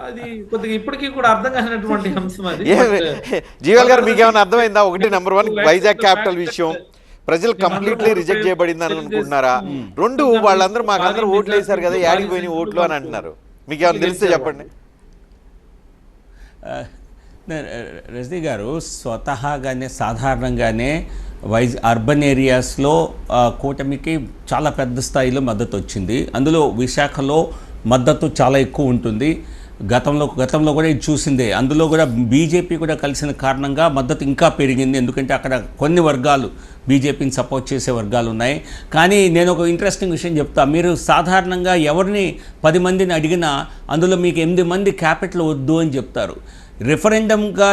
అది కొద్దిగా ఇప్పటికీ కూడా అర్థం కానటువంటి అంశం అది జీవల్ గారు మీకు ఏమైనా అర్థమైందా ఒకటి నెంబర్ వన్ వైజాగ్ క్యాపిటల్ విషయం ప్రజలు కంప్లీట్లీ రిజెక్ట్ చేయబడిందని వేసి- అనుకుంటున్నారా Hmm. రెండు వాళ్ళందరూ మాకు అందరూ భారీ ఓట్లు వేశారు కదా మెజారిటీతో యాడికి పోయిన భారీ ఓట్లు అని అంటున్నారు మీకు ఏమైనా తెలిస్తే చెప్పండి రజనీ గారు స్వతహాగానే సాధారణంగానే వైజ్ అర్బన్ ఏరియాస్లో కూటమికి చాలా పెద్ద స్థాయిలో మద్దతు వచ్చింది అందులో విశాఖలో మద్దతు చాలా ఎక్కువ ఉంటుంది. గతంలో గతంలో కూడా ఇది చూసిందే. అందులో కూడా బీజేపీ కూడా కలిసిన కారణంగా మద్దతు ఇంకా పెరిగింది. ఎందుకంటే అక్కడ కొన్ని వర్గాలు బీజేపీని సపోర్ట్ చేసే వర్గాలు ఉన్నాయి. కానీ నేను ఒక ఇంట్రెస్టింగ్ విషయం చెప్తా. మీరు సాధారణంగా ఎవరిని పది మందిని అడిగినా అందులో మీకు ఎనిమిది మంది క్యాపిటల్ వద్దు అని చెప్తారు. రిఫరెండంగా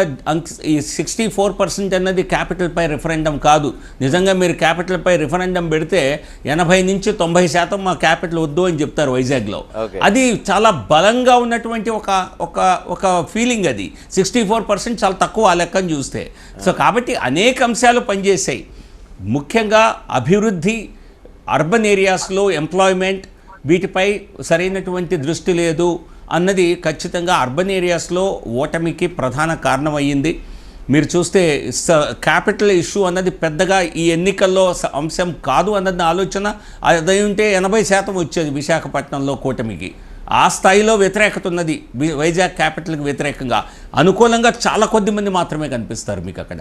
ఈ సిక్స్టీ ఫోర్ పర్సెంట్ అన్నది క్యాపిటల్పై రిఫరెండం కాదు. నిజంగా మీరు క్యాపిటల్పై రిఫరెండం పెడితే ఎనభై నుంచి తొంభై శాతం మా క్యాపిటల్ వద్దు అని చెప్తారు వైజాగ్లో. అది చాలా బలంగా ఉన్నటువంటి ఒక ఒక ఒక ఫీలింగ్ అది. సిక్స్టీ ఫోర్ పర్సెంట్ చాలా తక్కువ ఆ లెక్కను చూస్తే. సో కాబట్టి అనేక అంశాలు పనిచేసాయి ముఖ్యంగా అభివృద్ధి అర్బన్ ఏరియాస్లో ఎంప్లాయ్మెంట్ వీటిపై సరైనటువంటి దృష్టి లేదు. అన్నది ఖచ్చితంగా అర్బన్ ఏరియాస్లో ఓటమికి ప్రధాన కారణమయ్యింది. మీరు చూస్తే స క్యాపిటల్ ఇష్యూ అన్నది పెద్దగా ఈ ఎన్నికల్లో అంశం కాదు అన్నది ఆలోచన. అది ఉంటే ఎనభై శాతం వచ్చేది విశాఖపట్నంలో కూటమికి. ఆ స్థాయిలో వ్యతిరేకత ఉన్నది వైజాగ్ క్యాపిటల్కి వ్యతిరేకంగా. అనుకూలంగా చాలా కొద్ది మంది మాత్రమే కనిపిస్తారు మీకు అక్కడ.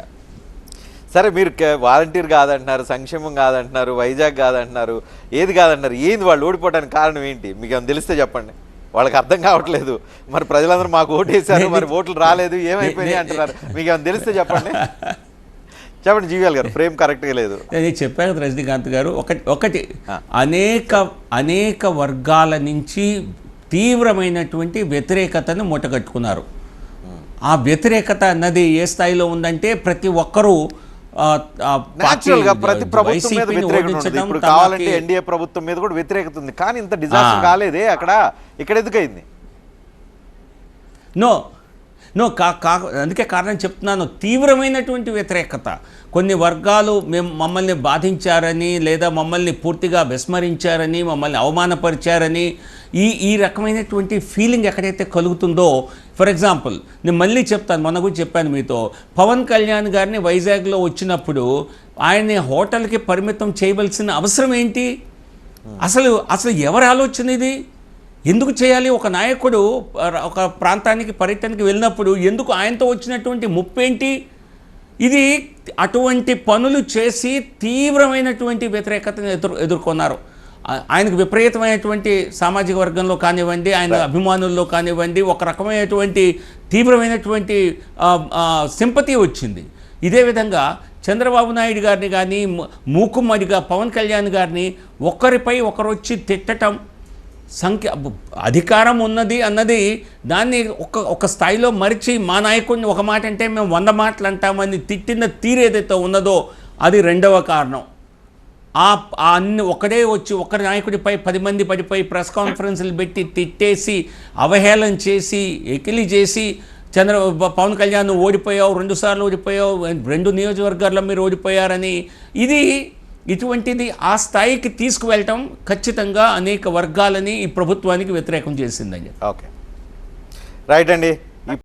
సరే మీరు వాలంటీర్ కాదంటున్నారు సంక్షేమం కాదంటున్నారు వైజాగ్ కాదంటున్నారు ఏది కాదంటున్నారు ఏంది వాళ్ళు ఓడిపోవడానికి కారణం ఏంటి? మీకు తెలిస్తే చెప్పండి. వాళ్ళకి అర్థం కావట్లేదు. మరి ప్రజలందరూ మాకు ఓటు వేశారు మరి ఓట్లు రాలేదు ఏమైపోయినాయి అంటున్నారు. మీకు ఏమైనా తెలిస్తే చెప్పండి. చెప్పండి జీవీఎల్ గారు ఫ్రేమ్ కరెక్ట్గా లేదు. నేను చెప్పాను కదా రజనీకాంత్ గారు ఒకటి ఒకటి. అనేక అనేక వర్గాల నుంచి తీవ్రమైనటువంటి వ్యతిరేకతను మూటగట్టుకున్నారు. ఆ వ్యతిరేకత అన్నది ఏ స్థాయిలో ఉందంటే ప్రతి ఒక్కరూ గా ప్రతి ప్రభుత్వం మీద వ్యతిరేకత ఇప్పుడు కావాలంటే ఎన్డీఏ ప్రభుత్వం మీద కూడా వ్యతిరేకత ఉంది. కానీ ఇంత డిజాస్టర్. కాలేదే అక్కడ. ఇక్కడ ఎందుకయింది? నో నో కా కా అందుకే కారణం చెప్తున్నాను. తీవ్రమైనటువంటి వ్యతిరేకత. కొన్ని వర్గాలు మేము మమ్మల్ని బాధించారని లేదా మమ్మల్ని పూర్తిగా విస్మరించారని మమ్మల్ని అవమానపరిచారని ఈ ఈ రకమైనటువంటి ఫీలింగ్ ఎక్కడైతే కలుగుతుందో ఫర్ ఎగ్జాంపుల్ నేను మళ్ళీ చెప్తాను మొన్న కూడా చెప్పాను మీతో. పవన్ కళ్యాణ్ గారిని వైజాగ్లో వచ్చినప్పుడు ఆయన్ని హోటల్కి పరిమితం చేయవలసిన అవసరం ఏంటి? అసలు అసలు ఎవరి ఆలోచన ఇది? ఎందుకు చేయాలి? ఒక నాయకుడు ఒక ప్రాంతానికి పర్యటనకి వెళ్ళినప్పుడు ఎందుకు ఆయనతో వచ్చినటువంటి ముప్పేంటి? ఇది అటువంటి పనులు చేసి తీవ్రమైనటువంటి వ్యతిరేకతను ఎదురు ఎదుర్కొన్నారు. ఆయనకు విపరీతమైనటువంటి సామాజిక వర్గంలో కానివ్వండి ఆయన అభిమానుల్లో కానివ్వండి ఒక రకమైనటువంటి తీవ్రమైనటువంటి సింపతి వచ్చింది. ఇదే విధంగా చంద్రబాబు నాయుడు గారిని కానీ మూకుమ్మడిగా పవన్ కళ్యాణ్ గారిని ఒకరిపై ఒకరు వచ్చి తిట్టటం సంఖ్య అధికారం ఉన్నది అన్నది దాన్ని ఒక ఒక స్థాయిలో మరిచి మా నాయకుడిని ఒక మాట అంటే మేము వంద మాటలు అంటామని తిట్టిన తీరు ఏదైతే ఉన్నదో అది రెండవ కారణం. ఆ అన్ని ఒకడే వచ్చి ఒక నాయకుడిపై పది మంది పడిపోయి ప్రెస్ కాన్ఫరెన్స్లు పెట్టి తిట్టేసి అవహేళన చేసి ఎకిలి చేసి చంద్ర పవన్ కళ్యాణ్ ఓడిపోయావు రెండుసార్లు ఓడిపోయావు రెండు నియోజకవర్గాల్లో మీరు ఓడిపోయారని ఇది ఇటువంటిది ఆ స్థాయికి తీసుకువెళ్ళటం ఖచ్చితంగా అనేక వర్గాలని ఈ ప్రభుత్వానికి వ్యతిరేకం చేసిందని ఓకే. రైట్ అండి.